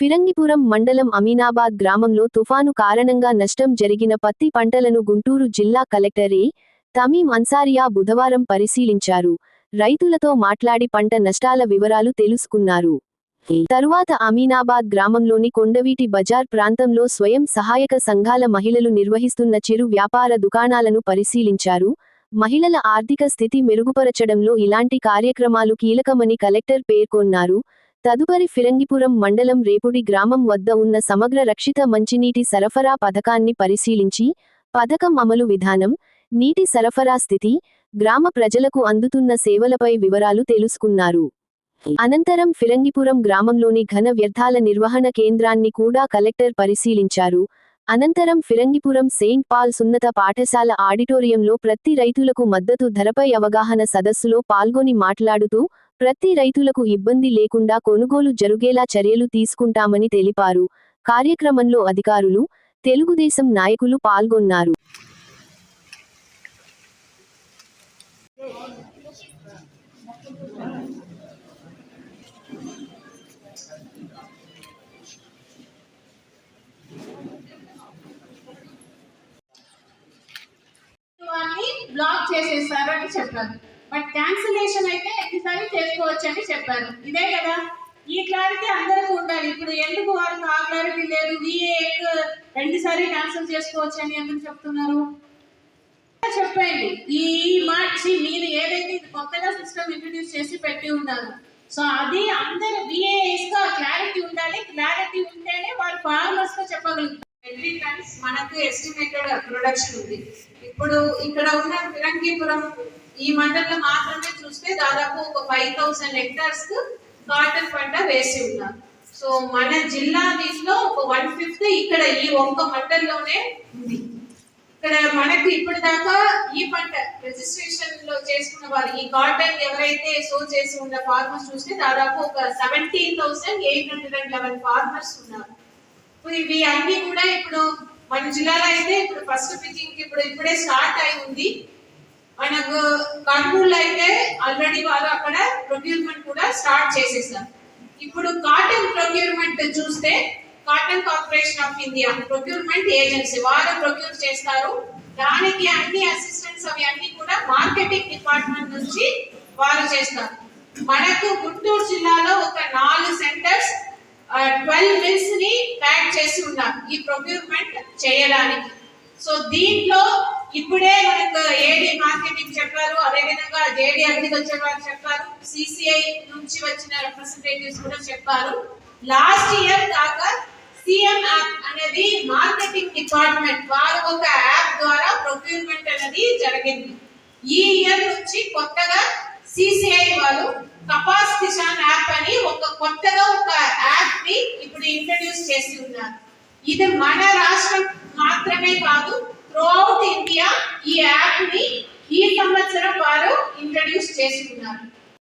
ఫిరంగిపురం మండలం అమీనాబాద్ గ్రామంలో తుఫాను కారణంగా నష్టం జరిగిన పత్తి పంటలను గుంటూరు జిల్లా కలెక్టర్ ఏ. తమీం అన్సారియా బుధవారం పరిశీలించారు. రైతులతో మాట్లాడి పంట నష్టాల వివరాలు తెలుసుకున్నారు. తరువాత అమీనాబాద్ గ్రామంలోని కొండవీటి బజార్ ప్రాంతంలో స్వయం సహాయక సంఘాల మహిళలు నిర్వహిస్తున్న చిరు వ్యాపార దుకాణాలను పరిశీలించారు. మహిళల ఆర్థిక స్థితి మెరుగుపరచడంలో ఇలాంటి కార్యక్రమాలు కీలకమని కలెక్టర్ పేర్కొన్నారు. తదుపరి ఫిరంగిపురం మండలం రేపుడి గ్రామం వద్ద ఉన్న సమగ్ర రక్షిత మంచినీటి సరఫరా పథకాన్ని పరిశీలించి పథకం అమలు విధానం నీటి సరఫరా స్థితి గ్రామ ప్రజలకు అందుతున్న సేవలపై వివరాలు తెలుసుకున్నారు. అనంతరం ఫిరంగిపురం గ్రామంలోని ఘన వ్యర్థాల నిర్వహణ కేంద్రాన్ని కూడా కలెక్టర్ పరిశీలించారు. అనంతరం ఫిరంగిపురం సెయింట్ పాల్స్ ఉన్నత పాఠశాల ఆడిటోరియంలో ప్రతి రైతులకు మద్దతు ధరపై అవగాహన సదస్సులో పాల్గొని మాట్లాడుతూ ప్రతి రైతులకు ఇబ్బంది లేకుండా కొనుగోలు జరుగేలా చర్యలు తీసుకుంటామని తెలిపారు. కార్యక్రమంలో అధికారులు తెలుగుదేశం నాయకులు పాల్గొన్నారు. బ్లాక్ చేసేస్తారు అని చెప్పారు. బట్ క్యాన్సిలేషన్ అయితే ఎన్నిసార్లు చేసుకోవచ్చు అని చెప్పారు. ఇదే కదా? ఈ క్లారిటీ అందరికీ ఉండాలి. ఇప్పుడు ఎందుకు వారికి ఆ క్లారిటీ లేదు? విఏ రెండుసారి క్యాన్సిల్ చేసుకోవచ్చు అని ఎందుకు చెప్తున్నారు? చెప్పండి. ఈ మార్చి మీరు ఏదైతే ఇది కొత్తగా సిస్టమ్ ఇంట్రడ్యూస్ చేసి పెట్టి ఉన్నారు సో అది అందరు విఏఎస్గా క్లారిటీ ఉండాలి. క్లారిటీ ఉంటేనే వారు ఫార్మర్స్గా చెప్పగలుగుతారు. ఎవ్రీ టైమ్స్ మనకు ఎస్టిమేటెడ్ ప్రొడక్షన్ ఉంది. ఇప్పుడు ఇక్కడ ఉన్న ఫిరంగిపురం ఈ మండలంలో మాత్రమే చూస్తే దాదాపు ఒక ఫైవ్ థౌసండ్ హెక్టార్స్ కాటన్ పంట వేసి ఉన్నారు. సో మన జిల్లా దీంట్లో ఒక వన్ ఫిఫ్త్ ఇక్కడ ఈ ఒక్క మండలంలోనే ఉంది. ఇక్కడ మనకు ఇప్పటిదాకా ఈ పంట రిజిస్ట్రేషన్లో చేసుకున్న వారు ఈ కాటన్ ఎవరైతే సో చేసి ఉన్న ఫార్మర్స్ చూస్తే దాదాపు ఒక seventeen thousand eight hundred and eleven farmers ఉన్నారు. ఇవి అన్ని కూడా ఇప్పుడు మన జిల్లాలో అయితే ఇప్పుడు ఫస్ట్ పికింగ్ ఇప్పుడు ఇప్పుడే స్టార్ట్ అయి ఉంది. మనకు కర్నూలు అయితే ఆల్రెడీ వారు అక్కడ ప్రొక్యూర్మెంట్ కూడా స్టార్ట్ చేసేసారు. ఇప్పుడు కాటన్ ప్రొక్యూర్మెంట్ చూస్తే cotton corporation of India procurement agency వారు ప్రొక్యూర్ చేస్తారు. దానికి అన్ని అసిస్టెంట్స్ అవి అన్ని కూడా మార్కెటింగ్ డిపార్ట్మెంట్ నుంచి వారు చేస్తారు. మనకు గుంటూరు జిల్లాలో ఒక నాలుగు సెంటర్స్ ట్వెల్వ్ మిల్స్ని ప్యాక్ చేసి ఉన్నారు ఈ ప్రొక్యూర్మెంట్ చేయడానికి. సో దీంట్లో ఇప్పుడే మనకు ఏడి మార్కెటింగ్ చెప్పారు అదేవిధంగా జేడి అగ్రికల్చర్ వాళ్ళు చెప్పారు సిసిఐ నుంచి వచ్చిన రిప్రజెంటేటివ్స్ కూడా చెప్పారు. లాస్ట్ ఇయర్ దాకా సిఎం యాప్ అనేది మార్కెటింగ్ డిపార్ట్మెంట్ వారు ఒక యాప్ ద్వారా ప్రొక్యూర్మెంట్ అనేది జరిగింది. ఈ ఇయర్ నుంచి కొత్తగా సిసిఐ వాళ్ళు కపాస్ కిసాన్ యాప్ అని ఒక కొత్తగా ఒక యాప్ని ఇప్పుడు ఇంట్రడ్యూస్ చేసి ఉన్నారు. ఇది మన రాష్ట్రం మాత్రమే కాదు త్రూఅవుట్ ఇండియా ఈ యాప్ని ఈ సంవత్సరం వారు ఇంట్రడ్యూస్ చేసుకున్నారు.